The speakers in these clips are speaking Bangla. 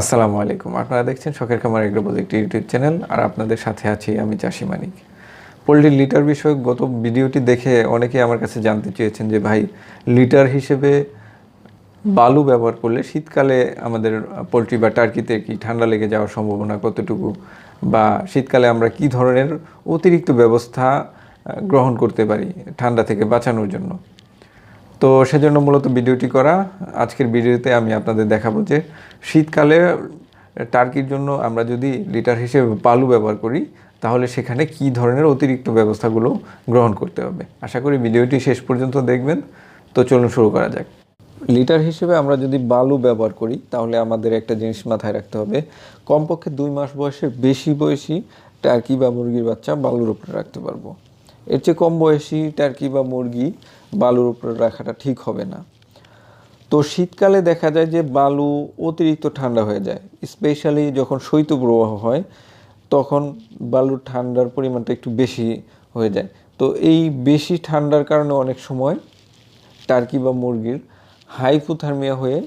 আসসালামু আলাইকুম। আপনারা দেখছেন শখের খামার এগ্রো প্রজেক্ট ইউটিউব চ্যানেল। আর আপনাদের সাথে আছি আমি চাষি মানিক। পোলট্রির লিটার বিষয়ক গত ভিডিওটি দেখে অনেকেই আমার কাছে জানতে চেয়েছেন যে, ভাই, লিটার হিসেবে বালু ব্যবহার করলে শীতকালে আমাদের পোলট্রি বা টার্কিতে কি ঠান্ডা লেগে যাওয়ার সম্ভাবনা কতটুকু? বা শীতকালে আমরা কি ধরনের অতিরিক্ত ব্যবস্থা গ্রহণ করতে পারি ঠান্ডা থেকে বাঁচানোর জন্য? তো সেজন্য মূলত ভিডিওটি করা। আজকের ভিডিওতে আমি আপনাদের দেখাবো যে শীতকালে টার্কির জন্য আমরা যদি লিটার হিসেবে বালু ব্যবহার করি, তাহলে সেখানে কি ধরনের অতিরিক্ত ব্যবস্থাগুলো গ্রহণ করতে হবে? আশা করি ভিডিওটি শেষ পর্যন্ত দেখবেন। তো চলুন শুরু করা যাক। লিটার হিসেবে আমরা যদি বালু ব্যবহার করি, তাহলে আমাদের একটা জিনিস মাথায় রাখতে হবে। কমপক্ষে দুই মাস বয়সের বেশি বয়সী টার্কি বা মুরগির বাচ্চা বালুর উপরে রাখতে পারব। এর চেয়ে কম বয়সী টার্কি বা মুরগি বালুর উপরে রাখাটা ঠিক হবে না। তো শীতকালে দেখা যায় যে বালু অতিরিক্ত ঠান্ডা হয়ে যায়, স্পেশালি যখন শৈত্যপ্রবাহ হয়, তখন বালুর ঠান্ডার পরিমাণটা একটু বেশি হয়ে যায়। তো এই বেশি ঠান্ডার কারণে অনেক সময় টার্কি বা মুরগির হাইপোথার্মিয়া হয়ে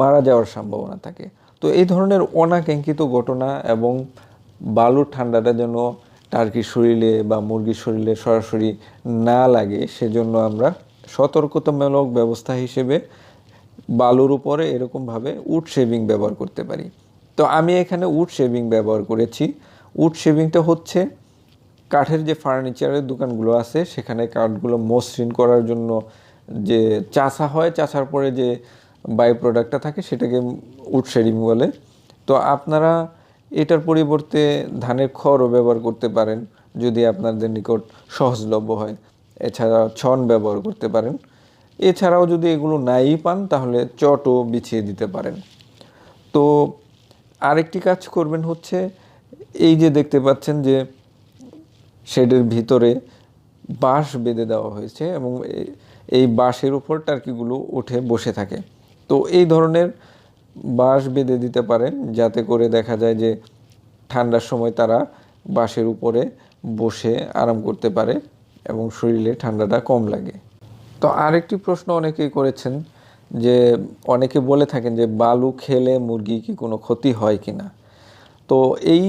মারা যাওয়ার সম্ভাবনা থাকে। তো এই ধরনের অনাকাঙ্ক্ষিত ঘটনা এবং বালুর ঠান্ডাটা যেন টার্কির শরীরে বা মুরগির শরীরে সরাসরি না লাগে, সেজন্য আমরা সতর্কতামূলক ব্যবস্থা হিসেবে বালুর উপরে এরকমভাবে উড শেভিং ব্যবহার করতে পারি। তো আমি এখানে উড শেভিং ব্যবহার করেছি। উড শেভিংটা হচ্ছে কাঠের যে ফার্নিচারের দোকানগুলো আছে, সেখানে কাঠগুলো মসৃণ করার জন্য যে চাষা হয়, চাষার পরে যে বাই প্রোডাক্টটা থাকে, সেটাকে উড শেডিং বলে। তো আপনারা এটার পরিবর্তে ধানের খড়ও ব্যবহার করতে পারেন যদি আপনাদের নিকট সহজলভ্য হয়। এছাড়া ছন ব্যবহার করতে পারেন। এছাড়াও যদি এগুলো নাই পান, তাহলে চটও বিছিয়ে দিতে পারেন। তো আরেকটি কাজ করবেন হচ্ছে, এই যে দেখতে পাচ্ছেন যে শেডের ভিতরে বাঁশ বেঁধে দেওয়া হয়েছে এবং এই বাঁশের উপর টার্কিগুলো উঠে বসে থাকে। তো এই ধরনের বাঁশ বেঁধে দিতে পারেন, যাতে করে দেখা যায় যে ঠান্ডার সময় তারা বাঁশের উপরে বসে আরাম করতে পারে এবং শরীরে ঠান্ডাটা কম লাগে। তো আরেকটি প্রশ্ন অনেকেই করেছেন যে অনেকে বলে থাকেন যে বালু খেলে মুরগি কি কোনো ক্ষতি হয় কি না? তো এই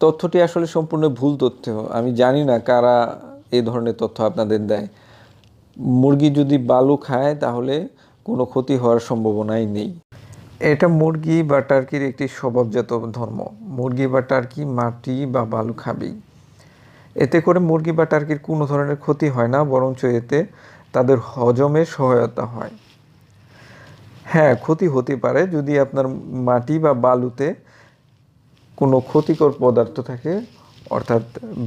তথ্যটি আসলে সম্পূর্ণ ভুল তথ্য। আমি জানি না কারা এই ধরনের তথ্য আপনাদের দেয়। মুরগি যদি বালু খায় তাহলে কোনো ক্ষতি হওয়ার সম্ভাবনাই নেই। এটা মুরগি বা টার্কির একটি স্বভাবজাত ধর্ম। মুরগি বা টার্কি মাটি বা বালু খাবেই। এতে করে মুরগি বা টার্কির কোনো ধরনের ক্ষতি হয় না, বরঞ্চ এতে তাদের হজমে সহায়তা হয়। হ্যাঁ ক্ষতি হতে পারে যদি আপনার মাটি বা বালুতে কোনো ক্ষতিকর পদার্থ থাকে, অর্থাৎ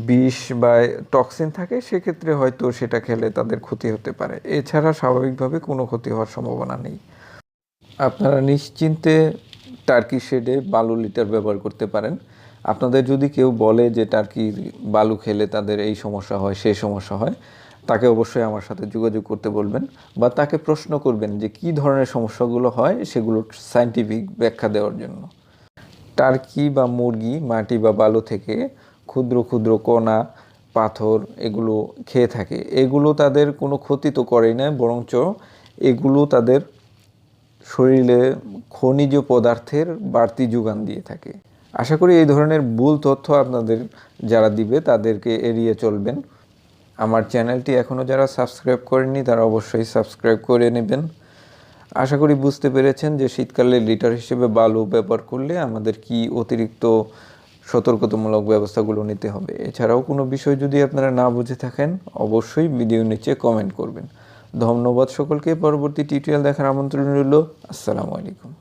বিষ বা টক্সিন থাকে, সেক্ষেত্রে হয়তো সেটা খেলে তাদের ক্ষতি হতে পারে। এছাড়া স্বাভাবিকভাবে কোনো ক্ষতি হওয়ার সম্ভাবনা নেই। আপনারা নিশ্চিন্তে টার্কি শেডে বালু লিটার ব্যবহার করতে পারেন। আপনাদের যদি কেউ বলে যে টার্কির বালু খেলে তাদের এই সমস্যা হয় সেই সমস্যা হয়, তাকে অবশ্যই আমার সাথে যোগাযোগ করতে বলবেন বা তাকে প্রশ্ন করবেন যে কী ধরনের সমস্যাগুলো হয় সেগুলোর সায়েন্টিফিক ব্যাখ্যা দেওয়ার জন্য। টার্কি বা মুরগি, মাটি বা বালু থেকে ক্ষুদ্র ক্ষুদ্র কণা, পাথর এগুলো খেয়ে থাকে। এগুলো তাদের কোনো ক্ষতি তো করেই না, বরঞ্চ এগুলো তাদের শরীরে খনিজ পদার্থের বাড়তি যোগান দিয়ে থাকে। আশা করি এই ধরনের ভুল তথ্য আপনাদের যারা দিবে তাদেরকে এড়িয়ে চলবেন। আমার চ্যানেলটি এখনও যারা সাবস্ক্রাইব করেননি তারা অবশ্যই সাবস্ক্রাইব করে নেবেন। আশা করি বুঝতে পেরেছেন যে শীতকালে লিটার হিসেবে বালু ব্যবহার করলে আমাদের কি অতিরিক্ত সতর্কতামূলক ব্যবস্থাগুলো নিতে হবে? এছাড়াও কোনো বিষয় যদি আপনারা না বুঝে থাকেন, অবশ্যই ভিডিও নিচে কমেন্ট করবেন। ধন্যবাদ সকলকে। পরবর্তী টিউটোরিয়াল দেখার আমন্ত্রণ রইল। আসসালামু আলাইকুম।